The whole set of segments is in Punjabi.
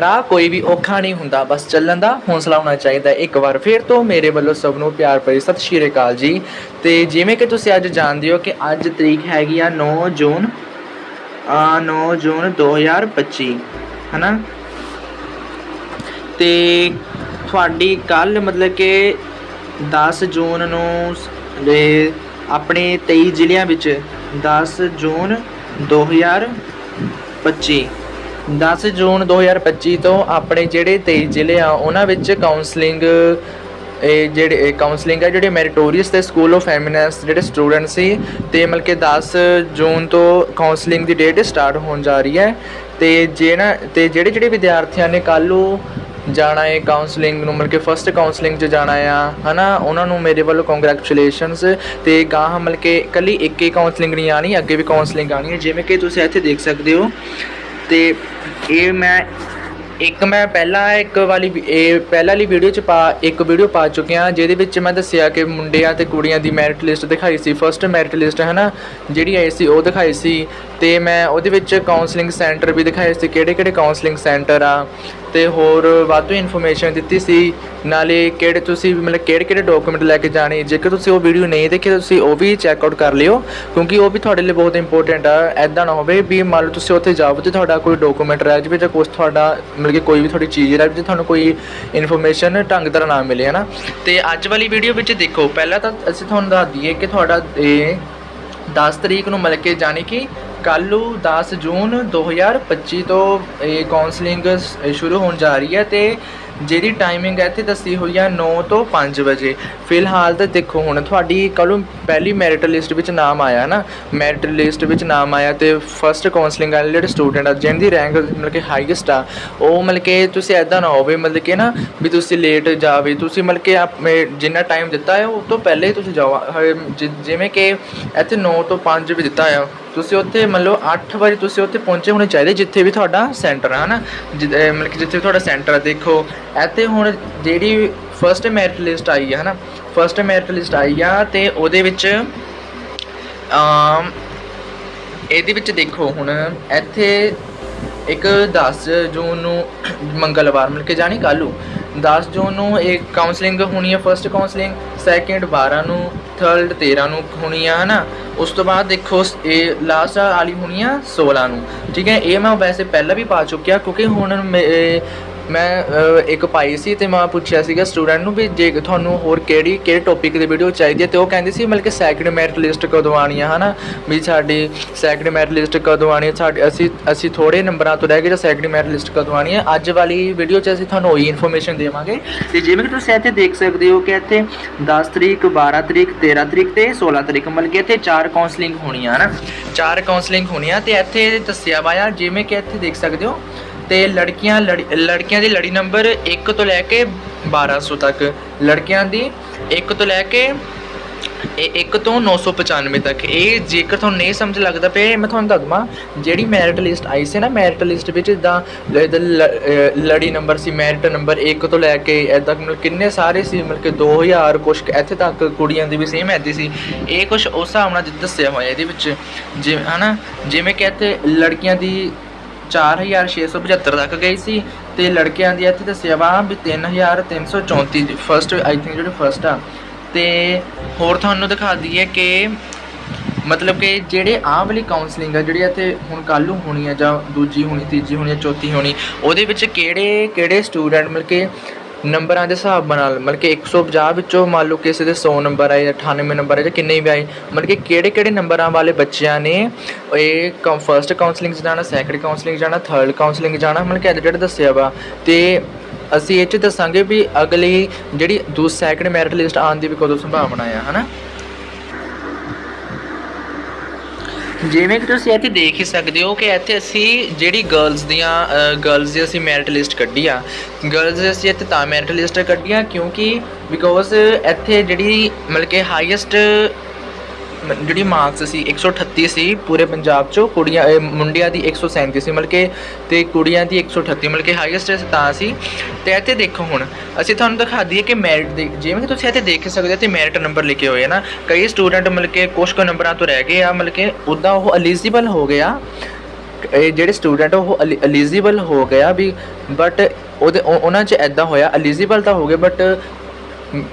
ਰਾਹ ਕੋਈ ਵੀ ਔਖਾ ਨਹੀਂ ਹੁੰਦਾ, ਬਸ ਚੱਲਣ ਦਾ ਹੌਸਲਾ ਹੋਣਾ ਚਾਹੀਦਾ ਇੱਕ ਵਾਰ ਫਿਰ ਤੋਂ ਮੇਰੇ ਵੱਲੋਂ ਸਭ ਨੂੰ ਪਿਆਰ ਭਰੀ ਸਤਿ ਸ਼੍ਰੀ ਅਕਾਲ ਜੀ। ਤੇ ਜਿਵੇਂ ਕਿ ਤੁਸੀਂ ਅੱਜ ਜਾਣਦੇ ਹੋ ਕਿ ਅੱਜ ਤਰੀਕ ਹੈਗੀ ਆ 9 ਜੂਨ, ਆ 9 ਜੂਨ 2025 ਹਨਾ? ਤੇ ਤੁਹਾਡੀ ਕੱਲ ਮਤਲਬ ਕਿ 10 ਜੂਨ ਨੂੰ ਦੇ ਆਪਣੇ 23 ਜ਼ਿਲ੍ਹਿਆਂ ਵਿੱਚ 10 ਜੂਨ 2025 10 ਜੂਨ 2025 ਤੋਂ ਆਪਣੇ ਜਿਹੜੇ 23 ਜ਼ਿਲ੍ਹੇ ਆ, ਉਹਨਾਂ ਵਿੱਚ ਕਾਉਂਸਲਿੰਗ ਇਹ ਜਿਹੜੇ ਕਾਉਂਸਲਿੰਗ ਆ ਜਿਹੜੇ ਮੈਰੀਟੋਰੀਅਸ ਤੇ ਸਕੂਲ ਆਫ ਐਮਿਨੈਂਸ ਜਿਹੜੇ ਸਟੂਡੈਂਟ ਸੀ, ਤੇ ਮਤਲਬ ਕਿ 10 ਜੂਨ ਤੋਂ ਕਾਉਂਸਲਿੰਗ ਦੀ ਡੇਟ ਸਟਾਰਟ ਹੋਣ ਜਾ ਰਹੀ ਹੈ। ਤੇ ਜਿਹੜਾ ਤੇ ਜਿਹੜੇ ਜਿਹੜੇ ਵਿਦਿਆਰਥੀਆਂ ਨੇ ਕੱਲ੍ਹ ਨੂੰ ਜਾਣਾ ਹੈ ਕਾਉਂਸਲਿੰਗ ਨੂੰ, ਮਤਲਬ ਕਿ ਫਸਟ ਕਾਉਂਸਲਿੰਗ 'ਚ ਜਾਣਾ ਆ, ਹਨਾ, ਉਹਨਾਂ ਨੂੰ ਮੇਰੇ ਵੱਲੋਂ ਕੰਗ੍ਰੈਚੁਲੇਸ਼ਨਸ ਤੇ ਗਾਹ ਮਤਲਬ ਕਿ ਇਕੱਲੀ ਇੱਕ ਹੀ ਕਾਉਂਸਲਿੰਗ ਨਹੀਂ ਆਣੀ ਅੱਗੇ ਵੀ ਕਾਉਂਸਲਿੰਗ ਆਣੀ ਹੈ, ਜਿਵੇਂ ਕਿ ਤੁਸੀਂ ਇੱਥੇ ਦੇਖ ਸਕਦੇ ਹੋ। ਤੇ ਇਹ ਮੈਂ ਇੱਕ ਮੈਂ ਪਹਿਲਾਂ ਇੱਕ ਵਾਲੀ ਇਹ ਪਹਿਲਾਂ ਵਾਲੀ ਵੀਡੀਓ ਚ ਪਾ ਇੱਕ ਵੀਡੀਓ ਪਾ ਚੁੱਕਿਆ ਜਿਹਦੇ ਵਿੱਚ ਮੈਂ ਦੱਸਿਆ ਕਿ ਮੁੰਡਿਆਂ ਤੇ ਕੁੜੀਆਂ ਦੀ ਮੈਰਿਟ ਲਿਸਟ ਦਿਖਾਈ ਸੀ। ਫਰਸਟ ਮੈਰਿਟ ਲਿਸਟ ਹੈ ਨਾ ਜਿਹੜੀ ਆਈ ਸੀ, ਉਹ ਦਿਖਾਈ ਸੀ। ਤੇ ਮੈਂ ਉਹਦੇ ਵਿੱਚ ਕਾਉਂਸਲਿੰਗ ਸੈਂਟਰ ਵੀ ਦਿਖਾਏ ਸੀ। ਕਿਹੜੇ ਕਿਹੜੇ ਕਾਉਂਸਲਿੰਗ ਸੈਂਟਰ ਆ? ਤੇ ਹੋਰ ਵਾਧੂ ਇਨਫੋਰਮੇਸ਼ਨ ਦਿੱਤੀ ਸੀ। ਨਾਲੇ ਕਿਹੜੇ ਤੁਸੀਂ ਮਤਲਬ ਕਿਹੜੇ ਕਿਹੜੇ ਡਾਕੂਮੈਂਟ ਲੈ ਕੇ ਜਾਣੇ? ਜੇਕਰ ਤੁਸੀਂ ਉਹ ਵੀਡੀਓ ਨਹੀਂ ਦੇਖੀ ਤੁਸੀਂ ਉਹ ਵੀ ਚੈੱਕ ਆਊਟ ਕਰ ਲਿਓ। ਕਿਉਂਕਿ ਉਹ ਵੀ ਤੁਹਾਡੇ ਲਈ ਬਹੁਤ ਇੰਪੋਰਟੈਂਟ ਆ। ਐਦਾਂ ਨਾ ਹੋਵੇ ਵੀ ਮੰਨ ਲਓ ਤੁਸੀਂ ਉੱਥੇ ਜਾਓ ਤੇ ਤੁਹਾਡਾ ਕੋਈ ਡਾਕੂਮੈਂਟ ਰਹਿ ਜਾਵੇ ਜਾਂ ਕੁਝ ਤੁਹਾਡਾ ਮਤਲਬ ਕਿ ਕੋਈ ਵੀ ਤੁਹਾਡੀ ਚੀਜ਼ ਰਹਿ ਜਾਵੇ ਤੁਹਾਨੂੰ ਕੋਈ ਇਨਫੋਰਮੇਸ਼ਨ ਢੰਗ ਤਰ੍ਹਾਂ ਨਾ ਮਿਲੇ, ਹਨਾ? ਤੇ ਅੱਜ ਵਾਲੀ ਵੀਡੀਓ ਵਿੱਚ ਦੇਖੋ, ਪਹਿਲਾਂ ਤਾਂ ਅਸੀਂ ਤੁਹਾਨੂੰ ਦੱਸ ਦਈਏ ਕਿ ਤੁਹਾਡਾ ਇਹ 10 ਤਰੀਕ ਨੂੰ ਮਤਲਬ ਕਿ ਜਾਣੀ ਕਿ ਕੱਲ੍ਹ ਨੂੰ 10 ਜੂਨ 2025 ਤੋਂ ਇਹ ਕਾਉਂਸਲਿੰਗ ਸ਼ੁਰੂ ਹੋਣ ਜਾ ਰਹੀ ਹੈ ਤੇ ਜਿਹਦੀ ਟਾਈਮਿੰਗ ਹੈ ਇੱਥੇ ਦੱਸੀ ਹੋਈ ਆ 9 ਤੋਂ 5 ਵਜੇ। ਫਿਲਹਾਲ ਤਾਂ ਦੇਖੋ, ਹੁਣ ਤੁਹਾਡੀ ਕੱਲ੍ਹ ਨੂੰ ਪਹਿਲੀ ਮੈਰਿਟ ਲਿਸਟ ਵਿੱਚ ਨਾਮ ਆਇਆ ਨਾ। ਮੈਰਿਟ ਲਿਸਟ ਵਿੱਚ ਨਾਮ ਆਇਆ ਤੇ ਫਸਟ ਕਾਉਂਸਲਿੰਗ ਵਾਲੇ ਜਿਹੜੇ ਸਟੂਡੈਂਟ ਆ ਜਿਹਨਾਂ ਰੈਂਕ ਮਤਲਬ ਕਿ ਹਾਈਐਸਟ ਆ, ਉਹ ਮਤਲਬ ਕਿ ਤੁਸੀਂ ਐਦਾਂ ਨਾ ਹੋਵੇ, ਮਤਲਬ ਕਿ ਨਾ ਵੀ ਤੁਸੀਂ ਲੇਟ ਜਾਵੇ। ਤੁਸੀਂ ਮਤਲਬ ਕਿ ਆਪਣੇ ਜਿੰਨਾ ਟਾਈਮ ਦਿੱਤਾ ਹੈ ਉਹ ਤੋਂ ਪਹਿਲੇ ਹੀ ਤੁਸੀਂ ਜਾਓ। ਜਿ- ਜਿਵੇਂ ਕਿ ਇੱਥੇ 9 ਤੋਂ 5 ਵੀ ਦਿੱਤਾ ਆ। ਤੁਸੀਂ ਉੱਥੇ ਮੰਨ ਲਓ 8 ਵਜੇ ਤੁਸੀਂ ਉੱਥੇ ਪਹੁੰਚੇ ਹੋਣੇ ਚਾਹੀਦੇ, ਜਿੱਥੇ ਵੀ ਤੁਹਾਡਾ ਸੈਂਟਰ ਹੈ ਨਾ ਜਿ- ਮਤਲਬ ਕਿ ਜਿੱਥੇ ਵੀ ਤੁਹਾਡਾ ਸੈਂਟਰ ਹੈ ਦੇਖੋ, ਇੱਥੇ ਹੁਣ ਜਿਹੜੀ ਫਰਸਟ ਮੈਰਿਟ ਲਿਸਟ ਆਈ ਹੈ ਨਾ ਫਰਸਟ ਮੈਰਿਟ ਲਿਸਟ ਆਈ ਆ ਤੇ ਉਹਦੇ ਵਿੱਚ, ਅਮ, ਇਹਦੇ ਵਿੱਚ ਦੇਖੋ ਹੁਣ, ਇੱਥੇ ਇੱਕ 10 ਜੂਨ ਨੂੰ ਮੰਗਲਵਾਰ ਮਿਲ ਕੇ ਜਾਣੀ ਕੱਲ੍ਹ ਨੂੰ। 10 ਜੂਨ ਨੂੰ ਇਹ ਕਾਉਂਸਲਿੰਗ ਹੋਣੀ ਹੈ ਫਰਸਟ ਕਾਉਂਸਲਿੰਗ ਸੈਕਿੰਡ 12 ਨੂੰ ਥਰਡ 13 ਨੂੰ ਹੋਣੀ ਆ, ਹਨਾ? ਉਸ ਤੋਂ ਬਾਅਦ ਦੇਖੋ ਇਹ ਲਾਸਟ ਵਾਲੀ ਹੋਣੀ ਆ 16 ਨੂੰ। ਠੀਕ ਹੈ, ਇਹ ਮੈਂ ਵੈਸੇ ਪਹਿਲਾਂ ਵੀ ਪਾ ਚੁੱਕਿਆ, ਕਿਉਂਕਿ ਹੁਣ ਮੈਂ ਇੱਕ ਪਾਈ ਸੀ ਤੇ ਮੈਂ ਪੁੱਛਿਆ ਸੀਗਾ ਸਟੂਡੈਂਟ ਨੂੰ ਵੀ ਜੇ ਤੁਹਾਨੂੰ ਹੋਰ ਕਿਹੜੀ, ਕਿਹੜੇ ਟੌਪਿਕ ਦੀ ਵੀਡੀਓ ਚਾਹੀਦੀ ਹੈ ਤੇ ਉਹ ਕਹਿੰਦੇ ਸੀ ਮਤਲਬ ਕਿ ਸੈਕਿੰਡ ਮੈਰਿਟ ਲਿਸਟ ਕਦੋਂ ਆਣੀ ਆ, ਹਨਾ? ਵੀ ਸਾਡੀ ਸੈਕਿੰਡ ਮੈਰਿਟ ਲਿਸਟ ਕਦੋਂ ਆਣੀ ਹੈ ਸਾਡੇ, ਅਸੀਂ ਅਸੀਂ ਥੋੜੇ ਨੰਬਰਾਂ ਤੋਂ ਰਹਿ ਗਏ ਜਾਂ ਸੈਕਿੰਡ ਮੈਰਿਟ ਲਿਸਟ ਕਦੋਂ ਆਣੀ ਹੈ ਅੱਜ ਵਾਲੀ ਵੀਡੀਓ 'ਚ ਅਸੀਂ ਤੁਹਾਨੂੰ ਉਹੀ ਇਨਫੋਰਮੇਸ਼ਨ ਦੇਵਾਂਗੇ। ਤੇ ਜਿਵੇਂ ਕਿ ਤੁਸੀਂ ਇੱਥੇ ਦੇਖ ਸਕਦੇ ਹੋ ਕਿ ਇੱਥੇ 10 ਤਰੀਕ 12 ਤਰੀਕ 13 ਤਰੀਕ ਤੇ 16 ਤਰੀਕ ਮਤਲਬ ਕਿ ਇੱਥੇ ਚਾਰ ਕਾਉਂਸਲਿੰਗ ਹੋਣੀਆਂ ਨਾ ਚਾਰ ਕਾਉਂਸਲਿੰਗ ਆ ਤੇ ਇੱਥੇ ਦੱਸਿਆ ਵਾਇਆ ਜਿਵੇਂ ਕਿ ਇੱਥੇ ਦੇਖ ਸਕਦੇ ਹੋ ਤੇ ਲੜਕੀਆਂ ਲੜੀ- ਲੜਕੀਆਂ ਦੀ ਲੜੀ ਨੰਬਰ 1 ਤੋਂ ਲੈ ਕੇ 1200 ਤੱਕ। ਲੜਕਿਆਂ ਦੀ 1 ਤੋਂ ਲੈ ਕੇ ਇਹ 1 ਤੋਂ 995 ਤੱਕ। ਇਹ ਜੇਕਰ ਤੁਹਾਨੂੰ ਨਹੀਂ ਸਮਝ ਲੱਗਦਾ ਪਿਆ ਮੈਂ ਤੁਹਾਨੂੰ ਦੱਸ ਦਵਾਂ, ਜਿਹੜੀ ਮੈਰਿਟ ਲਿਸਟ ਆਈ ਸੀ ਨਾ, ਮੈਰਿਟ ਲਿਸਟ ਵਿੱਚ ਜਿੱਦਾਂ ਲ- ਲ- ਲੜੀ ਨੰਬਰ ਸੀ, ਮੈਰਿਟ ਨੰਬਰ 1 ਤੋਂ ਲੈ ਕੇ ਐਦਾਂ ਮਤਲਬ ਕਿੰਨੇ ਸਾਰੇ ਸੀ, ਮਤਲਬ ਕਿ 2000 ਕੁਛ ਇੱਥੇ ਤੱਕ ਕੁੜੀਆਂ ਦੀ ਵੀ ਸੇਮ ਐਦੀ ਸੀ। ਇਹ ਕੁਛ ਉਸ ਹਿਸਾਬ ਨਾਲ ਦੱਸਿਆ ਹੋਇਆ ਇਹਦੇ ਵਿੱਚ। ਜਿਵੇਂ, ਹਨਾ, ਜਿਵੇਂ ਕਿ ਇੱਥੇ ਲੜਕੀਆਂ ਦੀ 4675 ਤੱਕ ਗਈ ਸੀ ਤੇ ਲੜਕਿਆਂ ਦੀ ਇੱਥੇ ਦੱਸਿਆ ਵਾ ਵੀ 3334 ਫਰਸਟ ਆਈ ਥਿੰਕ ਜਿਹੜੇ ਫਰਸਟ ਆ। ਤੇ ਹੋਰ ਤੁਹਾਨੂੰ ਦਿਖਾ ਦਈਏ ਕਿ ਮਤਲਬ ਕਿ ਜਿਹੜੇ ਆਹ ਵਾਲੀ ਕਾਉਂਸਲਿੰਗ ਆ, ਜਿਹੜੀ ਇੱਥੇ ਹੁਣ ਕੱਲ੍ਹ ਨੂੰ ਹੋਣੀ ਆ ਜਾਂ ਦੂਜੀ ਹੋਣੀ, ਤੀਜੀ ਹੋਣੀ ਜਾਂ ਚੌਥੀ ਹੋਣੀ, ਉਹਦੇ ਵਿੱਚ ਕਿਹੜੇ ਕਿਹੜੇ ਸਟੂਡੈਂਟ ਮਤਲਬ ਕਿ ਨੰਬਰਾਂ ਦੇ ਹਿਸਾਬ ਨਾਲ, ਮਤਲਬ ਕਿ 150 ਵਿੱਚੋਂ ਮੰਨ ਲਓ ਕਿਸੇ ਦੇ 100 ਨੰਬਰ ਆਏ ਜਾਂ 98 ਨੰਬਰ ਆਏ ਜਾਂ ਕਿੰਨੇ ਵੀ ਆਏ, ਮਤਲਬ ਕਿ ਕਿਹੜੇ ਕਿਹੜੇ ਨੰਬਰਾਂ ਵਾਲੇ ਬੱਚਿਆਂ ਨੇ ਇਹ ਫਰਸਟ ਕਾਉਂਸਲਿੰਗ 'ਚ ਜਾਣਾ ਸੈਕੰਡ ਕਾਉਂਸਲਿੰਗ 'ਚ ਜਾਣਾ ਥਰਡ ਕਾਉਂਸਲਿੰਗ 'ਚ ਜਾਣਾ, ਮਤਲਬ ਕਿ ਇਹਦੇ ਦੱਸਿਆ ਵਾ। ਤੇ ਅਸੀਂ ਇਹ 'ਚ ਦੱਸਾਂਗੇ ਵੀ ਅਗਲੀ ਜਿਹੜੀ ਦੂ ਸੈਕੰਡ ਮੈਰਿਟ ਲਿਸਟ ਆਉਣ ਦੀ ਵੀ ਕਦੋਂ ਸੰਭਾਵਨਾ ਆ, ਹਨਾ? ਜਿਵੇਂ ਕਿ ਤੁਸੀਂ ਇੱਥੇ ਦੇਖ ਹੀ ਸਕਦੇ ਹੋ ਕਿ ਇੱਥੇ ਅਸੀਂ ਜਿਹੜੀ ਗਰਲਸ ਦੀਆਂ ਗਰਲਸ ਦੀ ਅਸੀਂ ਮੈਰਿਟ ਲਿਸਟ ਕੱਢੀ ਆ। ਗਰਲਸ ਦੀ ਅਸੀਂ ਇੱਥੇ ਤਾਂ ਮੈਰਿਟ ਲਿਸਟ ਕੱਢੀ ਆ ਕਿਉਂਕਿ ਬਿਕੋਜ਼ ਇੱਥੇ ਜਿਹੜੀ ਮਤਲਬ ਕਿ ਹਾਈਐਸਟ ਜਿਹੜੀ ਮਾਰਕਸ ਸੀ 138 ਸੀ ਪੂਰੇ ਪੰਜਾਬ ਚੋਂ, ਕੁੜੀਆਂ ਅਹ ਮੁੰਡਿਆਂ ਦੀ 137 ਸੀ ਮਤਲਬ ਕਿ ਤੇ ਕੁੜੀਆਂ ਦੀ 138 ਮਤਲਬ ਕਿ ਹਾਈਐਸਟ ਤਾਂ ਸੀ। ਤੇ ਇੱਥੇ ਦੇਖੋ ਹੁਣ, ਅਸੀਂ ਤੁਹਾਨੂੰ ਦਿਖਾ ਦਈਏ ਕਿ ਮੈਰਿਟ ਦੇ, ਜਿਵੇਂ ਕਿ ਤੁਸੀਂ ਇੱਥੇ ਦੇਖ ਸਕਦੇ ਹੋ ਤੇ ਮੈਰਿਟ ਨੰਬਰ ਲਿਖੇ ਹੋਏ ਆ ਨਾ। ਕਈ ਸਟੂਡੈਂਟ ਮਤਲਬ ਕਿ ਕੁਝ ਕੁ ਨੰਬਰਾਂ ਤੋਂ ਰਹਿ ਗਏ ਆ ਮਤਲਬ ਕਿ ਉਦਾਂ ਉਹ ਐਲੀਜੀਬਲ ਹੋ ਗਿਆ। ਇਹ ਜਿਹੜੇ ਸਟੂਡੈਂਟ ਉਹ ਐਲੀਜੀਬਲ ਹੋ ਗਿਆ ਵੀ ਬਟ ਉਹਦੇ ਉਹਨਾਂ 'ਚ ਐਦਾਂ ਹੋਇਆ ਐਲੀਜੀਬਲ ਤਾਂ ਹੋ ਗਏ ਬਟ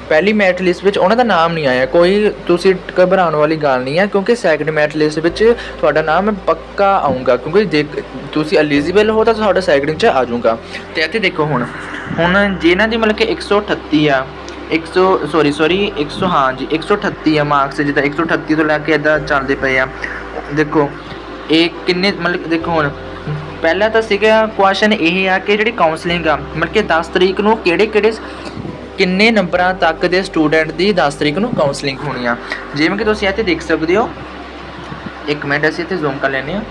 ਪਹਿਲੀ ਮੈਰਿਟ ਲਿਸਟ ਵਿੱਚ ਉਹਨਾਂ ਦਾ ਨਾਮ ਨਹੀਂ ਆਇਆ। ਕੋਈ ਤੁਸੀਂ ਘਬਰਾਉਣ ਵਾਲੀ ਗੱਲ ਨਹੀਂ ਹੈ, ਕਿਉਂਕਿ ਸੈਕੰਡ ਮੈਰਿਟ ਲਿਸਟ ਵਿੱਚ ਤੁਹਾਡਾ ਨਾਮ ਪੱਕਾ ਆਊਗਾ, ਕਿਉਂਕਿ ਜੇ ਤੁਸੀਂ ਐਲੀਜੀਬਲ ਹੋ ਤਾਂ ਤੁਹਾਡਾ ਸੈਕੰਡ 'ਚ ਆ ਜਾਊਗਾ। ਤੇ ਇੱਥੇ ਦੇਖੋ ਹੁਣ ਹੁਣ ਜਿਹਨਾਂ ਦੀ ਮਤਲਬ ਕਿ 138 ਆ 100 ਸੌਰੀ ਸੌਰੀ 100 ਹਾਂ ਜੀ 138 ਆ ਮਾਰਕਸ ਜਿੱਦਾਂ 138 ਤੋਂ ਲੈ ਕੇ ਇਦਾਂ ਚੱਲਦੇ ਪਏ ਆ। ਦੇਖੋ, ਇਹ ਕਿੰਨੇ ਮਤਲਬ ਦੇਖੋ ਹੁਣ, ਪਹਿਲਾ ਤਾਂ ਸੀਗਾ ਕੁਐਸਚਨ ਇਹ ਆ ਕਿ ਜਿਹੜੀ ਕਾਉਂਸਲਿੰਗ ਆ, ਮਤਲਬ ਕਿ 10 ਤਰੀਕ ਨੂੰ ਕਿਹੜੇ ਕਿਹੜੇ ਕਿੰਨੇ ਨੰਬਰਾਂ ਤੱਕ ਦੇ ਸਟੂਡੈਂਟ ਦੀ 10 ਤਰੀਕ ਨੂੰ ਕਾਉਂਸਲਿੰਗ ਹੋਣੀ ਆ? ਜਿਵੇਂ ਕਿ ਤੁਸੀਂ ਇੱਥੇ ਦੇਖ ਸਕਦੇ ਹੋ। ਇੱਕ ਮਿੰਟ, ਅਸੀਂ ਇੱਥੇ ਜ਼ੂਮ ਕਰ ਲੈਨੇ ਆ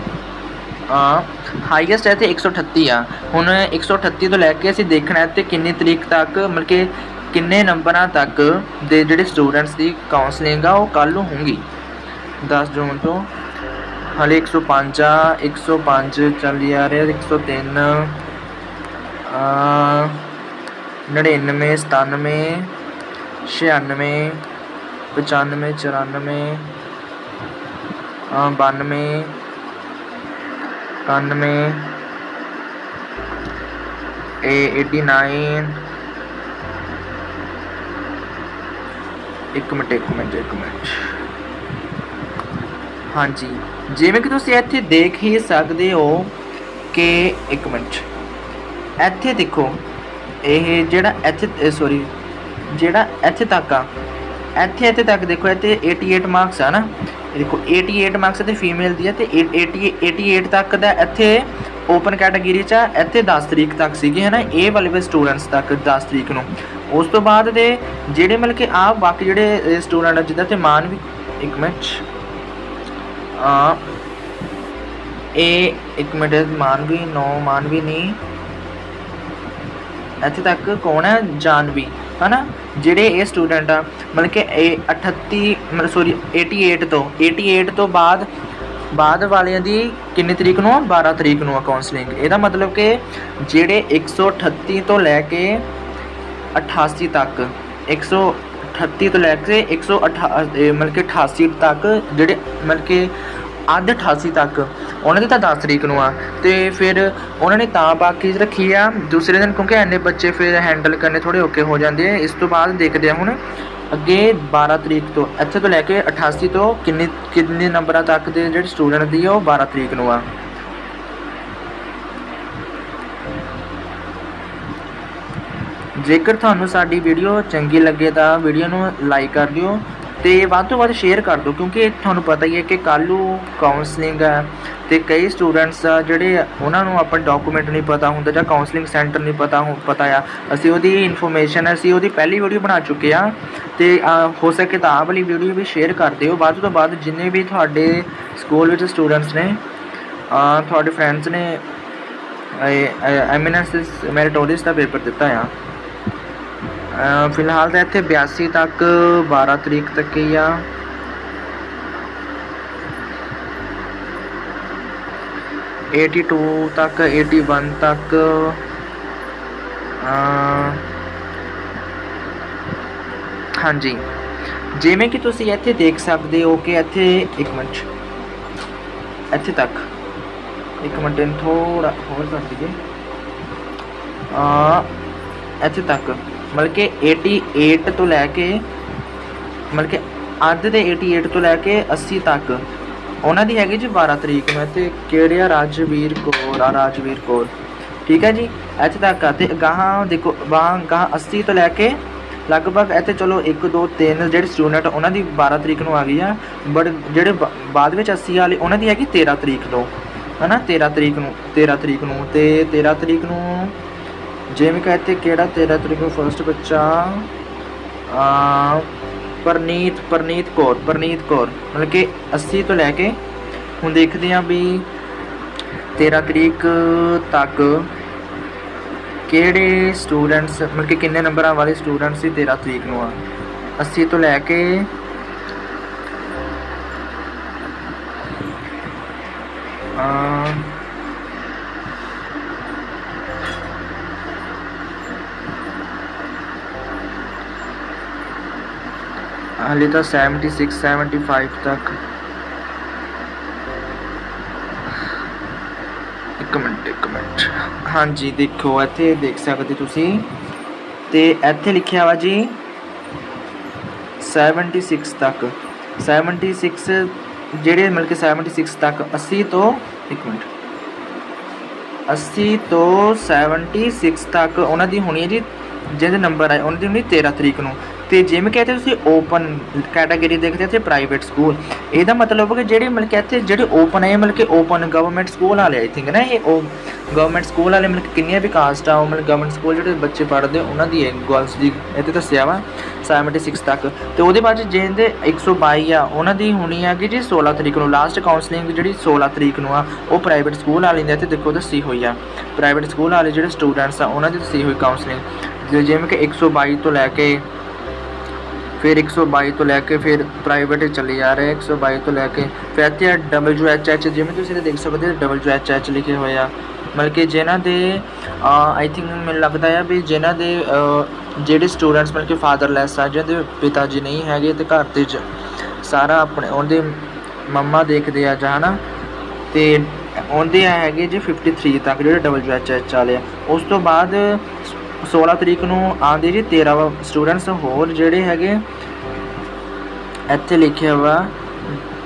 ਆ ਹਾਈਐਸਟ ਹੈ ਤੇ 138 ਆ। ਹੁਣ 138 ਤੋਂ ਲੈ ਕੇ ਅਸੀਂ ਦੇਖਣਾ ਹੈ ਤੇ ਕਿੰਨੀ ਤਰੀਕ ਤੱਕ, ਮਤਲਬ ਕਿ ਕਿੰਨੇ ਨੰਬਰਾਂ ਤੱਕ ਦੇ ਜਿਹੜੇ ਸਟੂਡੈਂਟਸ ਦੀ ਕਾਉਂਸਲਿੰਗ ਆ, ਉਹ ਕੱਲ ਨੂੰ ਹੋਊਗੀ। 10 ਜੂਨ ਤੋਂ। ਹਲੇ 105 ਆ 105 ਚੱਲ ਆ ਰਿਹਾ 103 ਆ 99 97 96 95 94 ਆ 92 91 ਇਹ 89 ਇੱਕ ਮਿੰਟ ਇੱਕ ਮਿੰਟ ਇੱਕ ਮਿੰਟ। ਹਾਂਜੀ, ਜਿਵੇਂ ਕਿ ਤੁਸੀਂ ਇੱਥੇ ਦੇਖ ਹੀ ਸਕਦੇ ਹੋ ਕਿ ਇੱਕ ਮਿੰਟ। ਇੱਥੇ ਦੇਖੋ ਇਹ ਜਿਹੜਾ ਇੱਥੇ ਸੌਰੀ ਜਿਹੜਾ ਇੱਥੇ ਤੱਕ ਆ, ਇੱਥੇ ਇੱਥੇ ਤੱਕ ਦੇਖੋ, ਇੱਥੇ 88 ਮਾਰਕਸ ਆ ਨਾ। ਇਹ ਦੇਖੋ 88 ਮਾਰਕਸ ਤੇ ਫੀਮੇਲ ਦੀ ਹੈ ਤੇ 80 88 ਤੱਕ ਦਾ ਇੱਥੇ ਓਪਨ ਕੈਟਾਗਰੀ ਚ ਆ, ਇੱਥੇ 10 ਤਰੀਕ ਤੱਕ ਸੀਗੇ, ਹਨਾ। ਇਹ ਵਾਲੇ ਸਟੂਡੈਂਟਸ ਤੱਕ 10 ਤਰੀਕ ਨੂੰ। ਉਸ ਤੋਂ ਬਾਅਦ ਦੇ ਜਿਹੜੇ ਮਤਲਬ ਕਿ ਆ ਬਾਕੀ ਜਿਹੜੇ ਸਟੂਡੈਂਟ ਆ, ਜਿੱਦਾਂ ਤੇ ਮਾਨ ਵੀ, ਇੱਕ ਮਿੰਟ। ਆ ਇਹ ਇੱਕ ਮਿੰਟ ਮਾਨਵੀ ਨੋ ਮਾਨਵੀ ਨਹੀਂ ਇੱਥੇ ਤੱਕ ਕੌਣ ਹੈ? ਜਾਨਵੀ, ਹਨਾ? ਜਿਹੜੇ ਇਹ ਸਟੂਡੈਂਟ ਆ, ਮਤਲਬ ਕਿ ਇਹ 38 ਮਤਲਬ ਸੌਰੀ 88 ਤੋਂ 88 ਤੋਂ ਬਾਅਦ ਬਾਅਦ ਵਾਲਿਆਂ ਦੀ ਕਿੰਨੀ ਤਰੀਕ ਨੂੰ ਆ? 12 ਤਰੀਕ ਨੂੰ ਆ ਕਾਉਂਸਲਿੰਗ ਇਹਦਾ ਮਤਲਬ ਕਿ ਜਿਹੜੇ 138 ਤੋਂ ਲੈ ਕੇ 88 ਤੱਕ 138 ਤੋਂ ਲੈ ਕੇ 108 ਇਹ ਮਤਲਬ ਕਿ 88 ਤੱਕ ਜਿਹੜੇ ਮਤਲਬ ਕਿ ਅੱਧ 88 ਤੱਕ। ਉਹਨਾਂ ਦੀ ਤਾਂ 10 ਤਰੀਕ ਨੂੰ ਆ। ਤੇ ਫਿਰ ਉਹਨਾਂ ਨੇ ਤਾਂ ਬਾਕੀ ਰੱਖੀ ਆ। ਦੂਸਰੇ ਦਿਨ ਕਿਉਂਕਿ ਐਨੇ ਬੱਚੇ ਫਿਰ ਹੈਂਡਲ ਕਰਨੇ ਥੋੜੇ ਔਕੇ ਹੋ ਜਾਂਦੇ ਆ। ਇਸ ਤੋਂ ਬਾਅਦ ਦੇਖਦੇ ਆ ਹੁਣ ਅੱਗੇ 12 ਤਰੀਕ ਤੋਂ। ਇੱਥੇ ਤੋਂ ਲੈ ਕੇ 88 ਤੋਂ ਕਿੰਨੇ ਕਿੰਨੇ ਨੰਬਰਾਂ ਤੱਕ ਦੇ ਜਿਹੜੇ ਸਟੂਡੈਂਟ ਦੀ ਆ, ਉਹ 12 ਤਰੀਕ ਨੂੰ ਆ। ਜੇਕਰ ਤੁਹਾਨੂੰ ਸਾਡੀ ਵੀਡੀਓ ਚੰਗੀ ਲੱਗੇ ਤਾਂ ਵੀਡੀਓ ਨੂੰ ਲਾਈਕ ਕਰ ਦਿਓ। ਤੇ ਵੱਧ ਤੋਂ ਵੱਧ ਸ਼ੇਅਰ ਕਰ ਦਿਓ, ਕਿਉਂਕਿ ਤੁਹਾਨੂੰ ਪਤਾ ਹੀ ਹੈ ਕਿ ਕੱਲ੍ਹ ਨੂੰ ਕਾਉਂਸਲਿੰਗ ਹੈ ਤੇ ਕਈ ਸਟੂਡੈਂਟਸ ਆ ਜਿਹੜੇ ਉਹਨਾਂ ਨੂੰ ਆਪਣਾ ਡਾਕੂਮੈਂਟ ਨਹੀਂ ਪਤਾ ਹੁੰਦਾ ਜਾਂ ਕਾਉਂਸਲਿੰਗ ਸੈਂਟਰ ਨਹੀਂ ਪਤਾ ਹੋ, ਪਤਾ ਆ। ਅਸੀਂ ਉਹਦੀ ਇਨਫੋਰਮੇਸ਼ਨ ਅਸੀਂ ਉਹਦੀ ਪਹਿਲੀ ਵੀਡੀਓ ਬਣਾ ਚੁੱਕੇ ਆ ਤੇ ਹੋ ਸਕੇ ਤਾਂ ਆਹ ਵਾਲੀ ਵੀਡੀਓ ਵੀ ਸ਼ੇਅਰ ਕਰ ਦਿਓ। ਵੱਧ ਤੋਂ ਵੱਧ ਜਿੰਨੇ ਵੀ ਤੁਹਾਡੇ ਸਕੂਲ ਵਿੱਚ ਸਟੂਡੈਂਟਸ ਨੇ ਤੁਹਾਡੇ ਫਰੈਂਡਸ ਨੇ ਐਮੀਨੈਂਸ ਮੈਰਿਟੋਰੀਅਸ ਦਾ ਪੇਪਰ ਦਿੱਤਾ ਆ। ਫਿਲਹਾਲ ਤਾਂ ਇੱਥੇ 82 ਤੱਕ 12 ਤਰੀਕ ਤੱਕ ਹੀ ਆ ਏਟੀ ਟੂ ਤੱਕ 81 ਤੱਕ ਅ, ਹਾਂਜੀ ਜਿਵੇਂ ਕਿ ਤੁਸੀਂ ਇੱਥੇ ਦੇਖ ਸਕਦੇ ਹੋ ਕਿ ਇੱਥੇ ਇੱਕ ਮਿੰਟ ਇੱਥੇ ਤੱਕ ਇੱਕ ਮਿੰਟ ਨੂੰ ਥੋੜਾ ਹੋਰ ਕਰ ਦਈਏ ਆ ਇੱਥੇ ਤੱਕ ਮਤਲਬ ਕਿ 88 ਤੋਂ ਲੈ ਕੇ ਮਤਲਬ ਕਿ ਅੱਧ ਦੇ 88 ਤੋਂ ਲੈ ਕੇ 80 ਤੱਕ। ਉਹਨਾਂ ਦੀ ਹੈਗੀ ਜੀ 12 ਤਰੀਕ ਨੂੰ। ਇੱਥੇ ਕਿਹੜੇ ਆ ਰਾਜਵੀਰ ਕੌਰ ਆ, ਰਾਜਵੀਰ ਕੌਰ। ਠੀਕ ਹੈ ਜੀ? ਇੱਥੇ ਤੱਕ ਆ। ਤੇ ਗਾਹਾਂ ਦੇਖੋ ਬਾਹਾਂ ਗਾਹਾਂ 80 ਤੋਂ ਲੈ ਕੇ ਲਗਭਗ ਇੱਥੇ ਚਲੋ 1 2 3 ਜਿਹੜੇ ਸਟੂਡੈਂਟ ਉਹਨਾਂ ਦੀ 12 ਤਰੀਕ ਨੂੰ ਆ ਗਈ ਆ। ਬਟ ਜਿਹੜੇ ਬਾ- ਬਾਅਦ ਵਿੱਚ 80 ਵਾਲੇ, ਉਹਨਾਂ ਦੀ ਹੈਗੀ 13 ਤਰੀਕ ਤੋਂ। ਹਨਾ? 13 ਤਰੀਕ ਨੂੰ 13 ਤਰੀਕ ਨੂੰ। ਤੇ 13 ਤਰੀਕ ਨੂੰ ਜਿਵੇਂ ਕਿ ਇੱਥੇ ਕਿਹੜਾ 13 ਤਰੀਕ ਨੂੰ ਫਰਸਟ ਬੱਚਾ ਪਰਨੀਤ ਪਰਨੀਤ ਕੌਰ ਪਰਨੀਤ ਕੌਰ। ਮਤਲਬ ਕਿ 80 ਤੋਂ ਲੈ ਕੇ ਹੁਣ ਦੇਖਦੇ ਹਾਂ ਵੀ 13 ਤਰੀਕ, ਤੱਕ ਕਿਹੜੇ ਸਟੂਡੈਂਟਸ ਮਤਲਬ ਕਿ ਕਿੰਨੇ ਨੰਬਰਾਂ ਵਾਲੇ ਸਟੂਡੈਂਟਸ ਸੀ 13 ਤਰੀਕ ਨੂੰ ਆ? 80 ਤੋਂ ਲੈ ਕੇ ਹਾਲੇ ਤਾਂ 76 75 ਤੱਕ। ਇੱਕ ਮਿੰਟ ਇੱਕ ਮਿੰਟ। ਹਾਂਜੀ, ਦੇਖੋ, ਇੱਥੇ ਦੇਖ ਸਕਦੇ ਤੁਸੀਂ। ਤੇ ਇੱਥੇ ਲਿਖਿਆ ਵਾ ਜੀ 76 ਤੱਕ। 76 ਜਿਹੜੇ ਮਤਲਬ ਕਿ 76 ਤੱਕ 80 ਤੋਂ, ਇੱਕ ਮਿੰਟ। 80 ਤੋਂ 76 ਤੱਕ, ਉਹਨਾਂ ਦੀ ਹੋਣੀ ਹੈ ਜੀ, ਜਿਹਦੇ ਨੰਬਰ ਆਏ, ਉਹਨਾਂ ਦੀ ਹੋਣੀ 13 ਤਰੀਕ ਨੂੰ। ਤੇ ਜਿਵੇਂ ਕਹਿੰਦੇ ਤੁਸੀਂ ਓਪਨ ਕੈਟਾਗਰੀ ਦੇਖਦੇ ਤੇ ਪ੍ਰਾਈਵੇਟ ਸਕੂਲ ਇਹਦਾ ਮਤਲਬ ਕਿ ਜਿਹੜੇ ਮਤਲਬ ਕਿ ਇੱਥੇ ਜਿਹੜੇ ਓਪਨ ਹੈ ਮਤਲਬ ਕਿ ਓਪਨ ਗਵਰਨਮੈਂਟ ਸਕੂਲ ਵਾਲੇ ਆਈ ਥਿੰਕ ਨਾ ਇਹ ਉਹ ਗਵਰਨਮੈਂਟ ਸਕੂਲ ਵਾਲੇ ਮਤਲਬ ਕਿ ਕਿੰਨੀਆਂ ਵੀ ਕਾਸਟ ਆ, ਉਹ ਮਤਲਬ ਗਵਰਨਮੈਂਟ ਸਕੂਲ ਜਿਹੜੇ ਬੱਚੇ ਪੜ੍ਹਦੇ ਉਹਨਾਂ ਦੀ ਹੈ ਗਰਲਸ ਦੀ ਇੱਥੇ ਦੱਸਿਆ ਵਾ 76 ਤੱਕ। ਤੇ ਉਹਦੇ ਬਾਅਦ 'ਚ ਜਿਹਦੇ 122 ਆ, ਉਹਨਾਂ ਦੀ ਹੋਣੀ ਆ ਕਿ ਜੀ 16 ਤਰੀਕ ਨੂੰ ਲਾਸਟ ਕਾਉਂਸਲਿੰਗ ਜਿਹੜੀ 16 ਤਰੀਕ ਨੂੰ ਆ, ਉਹ ਪ੍ਰਾਈਵੇਟ ਸਕੂਲ ਵਾਲੇ ਦੇ ਇੱਥੇ ਦੇਖੋ ਦੱਸੀ ਹੋਈ ਆ। ਪ੍ਰਾਈਵੇਟ ਸਕੂਲ ਵਾਲੇ ਜਿਹੜੇ ਸਟੂਡੈਂਟਸ ਆ, ਉਹਨਾਂ ਦੀ ਦੱਸੀ ਹੋਈ ਕਾਉਂਸਲਿੰਗ ਜਿਵੇਂ ਕਿ 122 ਤੋਂ ਲੈ ਕੇ ਫਿਰ 122 ਤੋਂ ਲੈ ਕੇ ਫਿਰ ਪ੍ਰਾਈਵੇਟ ਚੱਲੀ ਜਾ ਰਹੇ 122 ਤੋਂ ਲੈ ਕੇ ਫਿਰ ਇੱਥੇ ਡਬਲਯੂ ਐਚ ਐਚ ਜਿਵੇਂ ਤੁਸੀਂ ਇਹ ਦੇਖ ਸਕਦੇ ਹੋ ਡਬਲਯੂ ਐਚ ਐਚ ਲਿਖੇ ਹੋਏ ਆ। ਮਤਲਬ ਕਿ ਜਿਨ੍ਹਾਂ ਦੇ ਆਈ ਥਿੰਕ ਮੈਨੂੰ ਲੱਗਦਾ ਆ ਵੀ ਜਿਨ੍ਹਾਂ ਦੇ ਜਿਹੜੇ ਸਟੂਡੈਂਟਸ ਮਤਲਬ ਕਿ ਫਾਦਰਲੈਸ ਆ ਜਿਹਦੇ ਪਿਤਾ ਜੀ ਨਹੀਂ ਹੈਗੇ ਤੇ ਘਰ ਦੇ ਸਾਰਾ ਆਪਣੇ, ਉਹਦੇ ਮੰਮਾ ਦੇਖਦੇ ਆ ਜਾਂ ਹਨਾ। ਤੇ ਉਹਦੇ ਆ ਹੈਗੇ ਜੀ 53 ਤੱਕ ਜਿਹੜੇ ਡਬਲਯੂ ਐਚ ਐਚ ਵਾਲੇ ਆ। ਉਸ ਤੋਂ ਬਾਅਦ 16 ਤਰੀਕ ਨੂੰ ਆਉਂਦੇ ਜੀ 13 ਸਟੂਡੈਂਟਸ ਹੋਰ ਜਿਹੜੇ ਹੈਗੇ, ਇੱਥੇ ਲਿਖਿਆ ਵਾ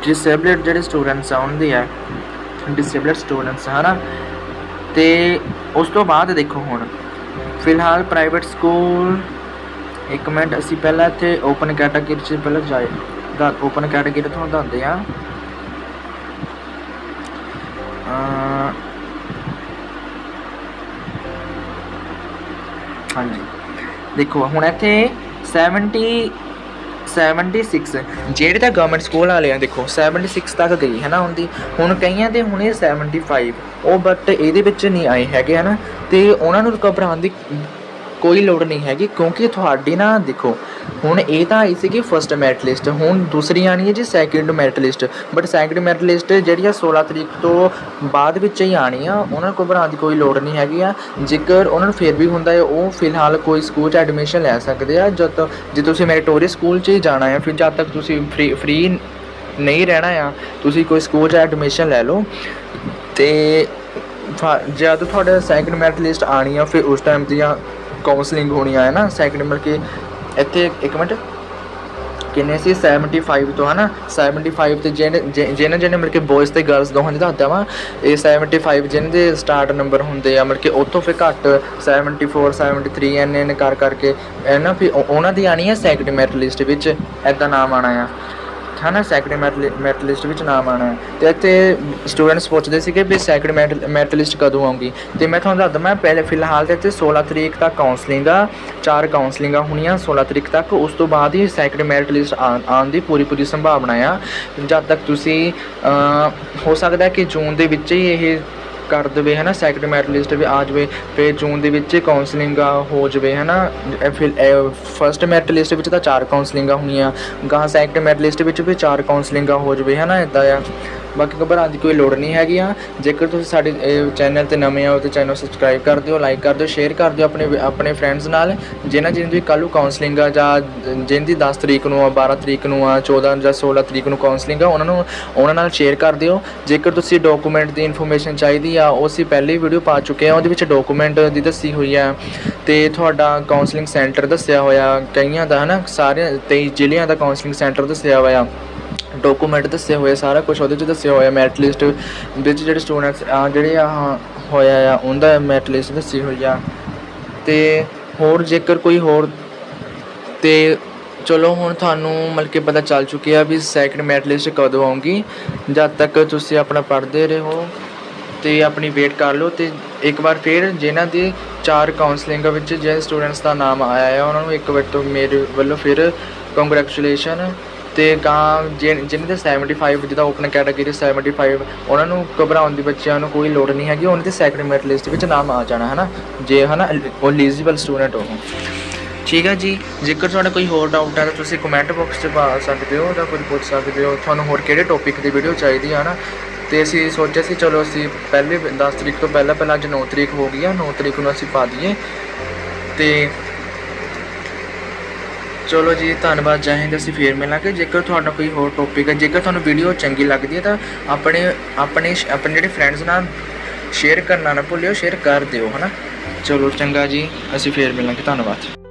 ਡਿਸੇਬਲਡ ਜਿਹੜੇ ਸਟੂਡੈਂਟਸ ਆ, ਉਹਨਾਂ ਦੀ ਹੈ ਡਿਸੇਬਲਡ ਸਟੂਡੈਂਟਸ ਹਨਾ? ਤੇ ਉਸ ਤੋਂ ਬਾਅਦ ਦੇਖੋ ਹੁਣ, ਫਿਲਹਾਲ ਪ੍ਰਾਈਵੇਟ ਸਕੂਲ ਇੱਕ ਮਿੰਟ, ਅਸੀਂ ਪਹਿਲਾਂ ਇੱਥੇ ਓਪਨ ਕੈਟਾਗਰੀ 'ਚ ਪਹਿਲਾਂ ਜਾਏ, ਦਾ ਓਪਨ ਕੈਟਾਗਰੀ ਤੁਹਾਨੂੰ ਦੱਸਦੇ ਆ ਹਾਂਜੀ। ਦੇਖੋ, ਹੁਣ ਇੱਥੇ 70 76 ਜਿਹੜੇ ਤਾਂ ਗਵਰਨਮੈਂਟ ਸਕੂਲ ਵਾਲੇ ਆ, ਦੇਖੋ 76 ਤੱਕ ਗਈ ਹੈ ਨਾ ਹੁੰਦੀ ਹੁਣ ਕਈਆਂ ਦੇ ਹੁਣੇ 75 ਉਹ ਬਟ ਇਹਦੇ ਵਿੱਚ ਨਹੀਂ ਆਏ ਹੈਗੇ, ਹਨਾ। ਤੇ ਉਹਨਾਂ ਨੂੰ ਘਬਰਾਉਣ ਦੀ ਕੋਈ ਲੋੜ ਨਹੀਂ ਹੈਗੀ, ਕਿਉਂਕਿ ਤੁਹਾਡੀ ਨਾ ਦੇਖੋ, ਹੁਣ ਇਹ ਤਾਂ ਆਈ ਸੀਗੀ ਫਰਸਟ ਮੈਰਿਟ ਲਿਸਟ ਹੁਣ ਦੂਸਰੀ ਆਣੀ ਹੈ ਜੀ second merit list but second merit list ਜਿਹੜੀ ਆ 16 ਤਰੀਕ ਤੋਂ ਬਾਅਦ ਵਿੱਚ ਹੀ ਆਣੀ ਆ ਉਹਨਾਂ ਨੂੰ ਘਬਰਾਉਣ ਦੀ ਕੋਈ ਲੋੜ ਨਹੀਂ ਹੈਗੀ ਆ। ਜੇਕਰ ਉਹਨਾਂ ਨੂੰ ਫੇਰ ਵੀ ਹੁੰਦਾ ਹੈ, ਉਹ ਫਿਲਹਾਲ ਕੋਈ ਸਕੂਲ 'ਚ ਐਡਮਿਸ਼ਨ ਲੈ ਸਕਦੇ ਆ, ਜਦ ਤੱਕ ਜੇ ਤੁਸੀਂ ਮੈਰੀਟੋਰੀਅਸ ਸਕੂਲ 'ਚ ਹੀ ਜਾਣਾ ਹੈ, ਫਿਰ ਜਦ ਤੱਕ ਤੁਸੀਂ ਫ੍ਰੀ ਫ੍ਰੀ ਨਹੀਂ ਰਹਿਣਾ ਆ, ਤੁਸੀਂ ਕੋਈ ਸਕੂਲ 'ਚ ਐਡਮਿਸ਼ਨ ਲੈ ਲਓ। ਤੇ ਫਾ- ਜਦ ਤੁਹਾਡਾ ਸੈਕਿੰਡ ਮੈਰਿਟ ਲਿਸਟ ਆਣੀ ਆ, ਫਿਰ ਉਸ ਟਾਈਮ ਦੀਆਂ ਕਾਉਂਸਲਿੰਗ ਹੋਣੀ ਆ ਹੈ ਨਾ ਸੈਕਿੰਡ ਮਤਲਬ ਕਿ ਇੱਥੇ ਇੱਕ ਮਿੰਟ। ਕਿੰਨੇ ਸੀ? 75 ਤੋਂ, ਹਨਾ? 75 ਤੇ ਜਿਹਨੇ ਜਿ- ਜਿਹਨੇ ਜਿਹਨੇ ਮਤਲਬ ਕਿ ਬॉयਜ਼ ਤੇ ਗਰਲਸ ਦੋਹਾਂ ਦੀ ਦੱਸਦਾ ਵਾ, ਇਹ 75 ਜਿਹਨਾਂ ਦੇ ਸਟਾਰਟ ਨੰਬਰ ਹੁੰਦੇ ਆ, ਮਤਲਬ ਕਿ ਉੱਥੋਂ ਫਿਰ ਘੱਟ 74 73 ਐਨ ਐਨ ਕਰ ਕਰਕੇ ਇਹ ਨਾ? ਫਿਰ ਉਹਨਾਂ ਦੀ ਆਣੀ ਆ ਸੈਕਿੰਡ ਮੈਰਿਟ ਲਿਸਟ ਵਿੱਚ ਐਦਾਂ ਨਾਮ ਆਣਾ ਆ। ਹਨਾ ਸੈਕਿੰਡ ਮੈਰਿਟ ਲਿਸਟ ਵਿੱਚ ਨਾਮ ਆਣਾ ਹੈ। ਤੇ ਇੱਥੇ ਸਟੂਡੈਂਟਸ ਪੁੱਛਦੇ ਸੀਗੇ ਵੀ ਸੈਕਿੰਡ ਮੈਰਿਟ ਲਿਸਟ ਕਦੋਂ ਆਉਂਗੀ? ਤੇ ਮੈਂ ਤੁਹਾਨੂੰ ਦੱਸਦਾ, ਮੈਂ ਪਹਿਲੇ ਫਿਲਹਾਲ ਤੇ ਇੱਥੇ 16 ਤਰੀਕ ਤੱਕ ਕਾਉਂਸਲਿੰਗ ਆ, ਚਾਰ ਕਾਉਂਸਲਿੰਗਾਂ ਹੋਣੀਆਂ 16 ਤਰੀਕ ਤੱਕ। ਉਸ ਤੋਂ ਬਾਅਦ ਹੀ ਸੈਕਿੰਡ ਮੈਰਿਟ ਲਿਸਟ ਆਉਣ ਦੀ ਪੂਰੀ ਪੂਰੀ ਸੰਭਾਵਨਾ ਆ। ਜਦ ਤੱਕ ਤੁਸੀਂ ਹੋ ਸਕਦਾ ਕਿ ਜੂਨ ਦੇ ਵਿੱਚ ਹੀ ਇਹ ਕਰ ਦੇਵੇ ਹੈ ਨਾ ਸੈਕਿੰਡ ਮੈਰਿਟ ਲਿਸਟ ਵੀ ਆ ਜਾਵੇ, ਫਿਰ ਜੂਨ ਦੇ ਵਿੱਚ ਕਾਉਂਸਲਿੰਗ ਹੋ ਜਾਵੇ ਹੈ ਨਾ ਫਿਰ ਫਰਸਟ ਮੈਰਿਟ ਲਿਸਟ ਵਿੱਚ ਤਾਂ ਚਾਰ ਕਾਉਂਸਲਿੰਗਾਂ ਹੋਣੀਆਂ। ਗਾਂ ਸੈਕਿੰਡ ਮੈਰਿਟ ਲਿਸਟ ਵਿੱਚ ਵੀ ਚਾਰ ਕਾਉਂਸਲਿੰਗਾਂ ਹੋ ਜਾਵੇ ਹੈ ਨਾ ਇਦਾਂ ਆ। ਬਾਕੀ ਘਬਰਾਉਣ ਦੀ ਕੋਈ ਲੋੜ ਨਹੀਂ ਹੈਗੀ ਆ ਜੇਕਰ ਤੁਸੀਂ ਸਾਡੇ ਚੈਨਲ ਤੇ ਨਵੇਂ ਆਓ ਤਾਂ ਚੈਨਲ ਸਬਸਕ੍ਰਾਈਬ ਕਰ ਦਿਓ ਲਾਈਕ ਕਰ ਦਿਓ ਸ਼ੇਅਰ ਕਰ ਦਿਓ ਆਪਣੇ ਆਪਣੇ ਫਰੈਂਡਸ ਨਾਲ। ਜਿਨ੍ਹਾਂ ਜਿਨ੍ਹਾਂ ਦੀ ਕੱਲ੍ਹ ਨੂੰ ਕਾਉਂਸਲਿੰਗ ਆ ਜਾਂ ਜਿਹਨਾਂ ਦੀ 10 ਤਰੀਕ ਨੂੰ ਆ 12 ਤਰੀਕ ਨੂੰ ਆ 14 ਜਾਂ 16 ਤਰੀਕ ਨੂੰ ਕਾਉਂਸਲਿੰਗ ਆ, ਉਹਨਾਂ ਨੂੰ, ਉਹਨਾਂ ਨਾਲ ਸ਼ੇਅਰ ਕਰ ਦਿਓ। ਜੇਕਰ ਤੁਸੀਂ ਡਾਕੂਮੈਂਟ ਦੀ ਇਨਫੋਰਮੇਸ਼ਨ ਚਾਹੀਦੀ ਆ, ਉਹ ਅਸੀਂ ਪਹਿਲੇ ਵੀਡੀਓ ਪਾ ਚੁੱਕੇ ਆ। ਉਹਦੇ ਵਿੱਚ ਡਾਕੂਮੈਂਟ ਦੀ ਦੱਸੀ ਹੋਈ ਆ। ਤੇ ਤੁਹਾਡਾ ਕਾਉਂਸਲਿੰਗ ਸੈਂਟਰ ਦੱਸਿਆ ਹੋਇਆ, ਕਈਆਂ ਦਾ ਹਨਾ ਸਾਰੇ 23 ਜ਼ਿਲ੍ਹਿਆਂ ਦਾ ਕਾਉਂਸਲਿੰਗ ਸੈਂਟਰ ਦੱਸਿਆ ਹੋਇਆ। ਡਾਕੂਮੈਂਟ ਦੱਸੇ ਹੋਏ ਸਾਰਾ ਕੁਝ ਉਹਦੇ 'ਚ ਦੱਸਿਆ ਹੋਇਆ ਮੈਰਿਟ ਲਿਸਟ ਵਿੱਚ ਜਿਹੜੇ ਸਟੂਡੈਂਟਸ ਆ, ਜਿਹੜੇ ਆ ਹੋਇਆ ਆ, ਉਹਦਾ ਮੈਰਿਟ ਲਿਸਟ ਦੱਸੀ ਹੋਈ ਆ। ਤੇ ਹੋਰ ਜੇਕਰ ਕੋਈ ਹੋਰ, ਤੇ ਚਲੋ ਹੁਣ ਤੁਹਾਨੂੰ ਮਤਲਬ ਕਿ ਪਤਾ ਚੱਲ ਚੁੱਕਿਆ ਵੀ ਸੈਕਿੰਡ ਮੈਰਿਟ ਲਿਸਟ ਕਦੋਂ ਆਉਂਗੀ ਜਦ ਤੱਕ ਤੁਸੀਂ ਆਪਣਾ ਪੜ੍ਹਦੇ ਰਹੋ ਤੇ ਆਪਣੀ ਵੇਟ ਕਰ ਲਓ ਤੇ ਇੱਕ ਵਾਰ ਫਿਰ ਜਿਨ੍ਹਾਂ ਦੀ ਚਾਰ ਕਾਉਂਸਲਿੰਗ ਵਿੱਚ ਜਿਹੜੇ ਸਟੂਡੈਂਟਸ ਦਾ ਨਾਮ ਆਇਆ ਹੈ ਉਹਨਾਂ ਨੂੰ ਇੱਕ ਵਾਰ ਤੋਂ ਮੇਰੇ ਵੱਲੋਂ ਫਿਰ ਕੰਗ੍ਰੈਚੁਲੇਸ਼ਨ ਤੇ ਗਾਂ ਜਿਨ- ਜਿਹਨਾਂ ਦੇ 75 ਜਿਹਦਾ ਓਪਨ ਕੈਟਾਗਰੀ 75 ਉਹਨਾਂ ਨੂੰ ਘਬਰਾਉਣ ਦੀ ਬੱਚਿਆਂ ਨੂੰ ਕੋਈ ਲੋੜ ਨਹੀਂ ਹੈਗੀ, ਉਹਨਾਂ ਦੇ ਸੈਕਿੰਡ ਮੈਰਿਟ ਲਿਸਟ ਵਿੱਚ ਨਾਮ ਆ ਜਾਣਾ ਹੈ ਨਾ ਜੇ ਹੈ ਨਾ ਉਹ ਐਲੀਜੀਬਲ ਸਟੂਡੈਂਟ ਹੋ ਠੀਕ ਹੈ ਜੀ? ਜੇਕਰ ਤੁਹਾਡਾ ਕੋਈ ਹੋਰ ਡਾਊਟ ਹੈ ਤਾਂ ਤੁਸੀਂ ਕਮੈਂਟ ਬਾਕਸ 'ਚ ਪਾ ਸਕਦੇ ਹੋ ਜਾਂ ਕੁਝ ਪੁੱਛ ਸਕਦੇ ਹੋ, ਤੁਹਾਨੂੰ ਹੋਰ ਕਿਹੜੇ ਟੌਪਿਕ ਦੀ ਵੀਡੀਓ ਚਾਹੀਦੀ ਹੈ ਨਾ ਤੇ ਅਸੀਂ ਸੋਚਿਆ ਸੀ, ਚਲੋ ਅਸੀਂ ਪਹਿਲੇ 10 ਤਰੀਕ ਤੋਂ ਪਹਿਲਾਂ ਪਹਿਲਾਂ ਅੱਜ 9 ਤਰੀਕ ਹੋ ਗਈ ਆ 9 ਤਰੀਕ ਨੂੰ ਅਸੀਂ ਪਾ ਦਈਏ। ਤੇ ਚਲੋ ਜੀ, ਧੰਨਵਾਦ ਜੈ ਹਿੰਦ, ਅਸੀਂ ਫੇਰ ਮਿਲਾਂਗੇ। ਜੇਕਰ ਤੁਹਾਡਾ ਕੋਈ ਹੋਰ ਟੌਪਿਕ ਹੈ, ਜੇਕਰ ਤੁਹਾਨੂੰ ਵੀਡੀਓ ਚੰਗੀ ਲੱਗਦੀ ਹੈ, ਤਾਂ ਆਪਣੇ ਆਪਣੇ ਆਪਣੇ ਜਿਹੜੇ ਫਰੈਂਡਸ ਨਾਲ ਸ਼ੇਅਰ ਕਰਨਾ ਨਾ ਭੁੱਲਿਓ ਸ਼ੇਅਰ ਕਰ ਦਿਓ, ਹਨਾ? ਚਲੋ, ਚੰਗਾ ਜੀ, ਅਸੀਂ ਫੇਰ ਮਿਲਾਂਗੇ। ਧੰਨਵਾਦ।